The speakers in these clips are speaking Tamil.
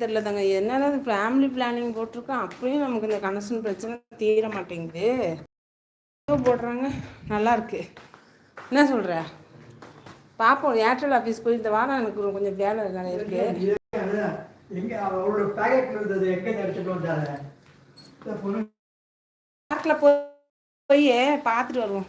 தெரியல தாங்க என்னென்ன ஃபேமிலி பிளானிங் போட்டிருக்கோம் அப்படியும் நமக்கு இந்த கனெக்ஷன் பிரச்சனை தீர மாட்டேங்குது. போடுறாங்க. நல்லா இருக்கு. என்ன சொல்கிற பார்ப்போம் ஏர்டெல் ஆஃபீஸ் போய் இந்த வாரம் எனக்கு கொஞ்சம் வேலை நிறைய இருக்கு. பார்க்கில் போய் போய் பார்த்துட்டு வருவோம்.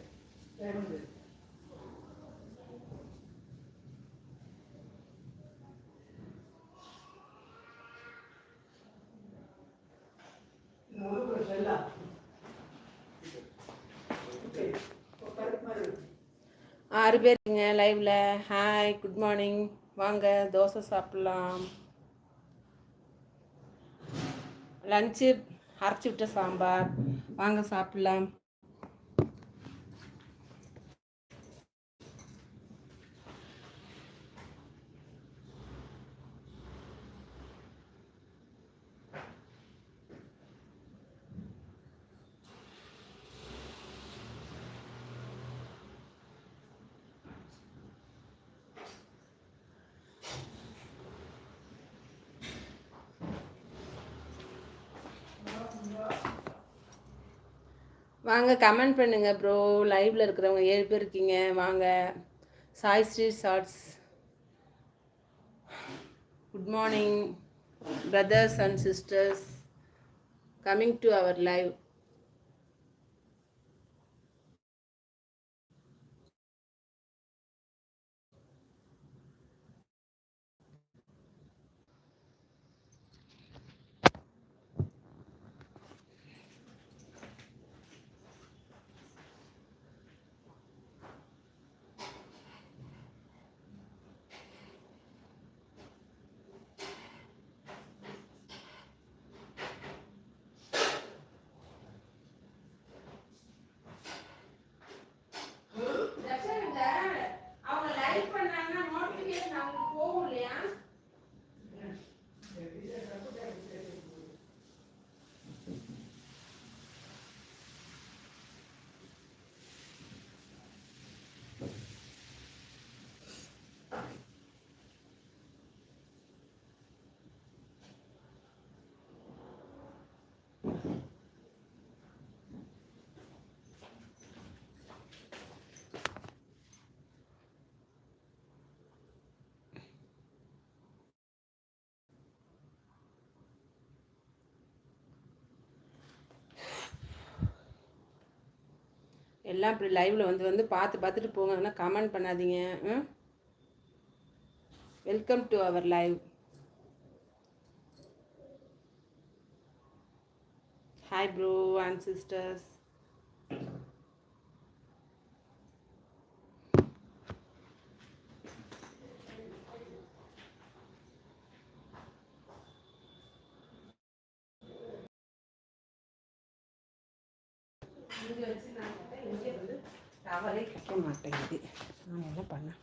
ஆறு பேருங்க லைவ்ல ஹாய் குட் மார்னிங் வாங்க தோசை சாப்பிட்லாம். லஞ்சு அரைச்சி விட்ட சாம்பார். வாங்க சாப்பிட்லாம். வாங்க கமெண்ட் பண்ணுங்க ப்ரோ லைவ்ல இருக்கிறவங்க ஏழு பேர் இருக்கீங்க. வாங்க. Sai Sri shorts good morning brothers and sisters coming to our live எல்லாம் இப்படி லைவில் வந்து வந்து பார்த்து பார்த்துட்டு போங்க. ஆனால் கமெண்ட் பண்ணாதீங்க. ம்? Welcome to our live hi bro and sisters இங்கே இங்கே வந்து டவரே கிடைக்க மாட்டேங்குது. நான் என்ன பண்ணேன்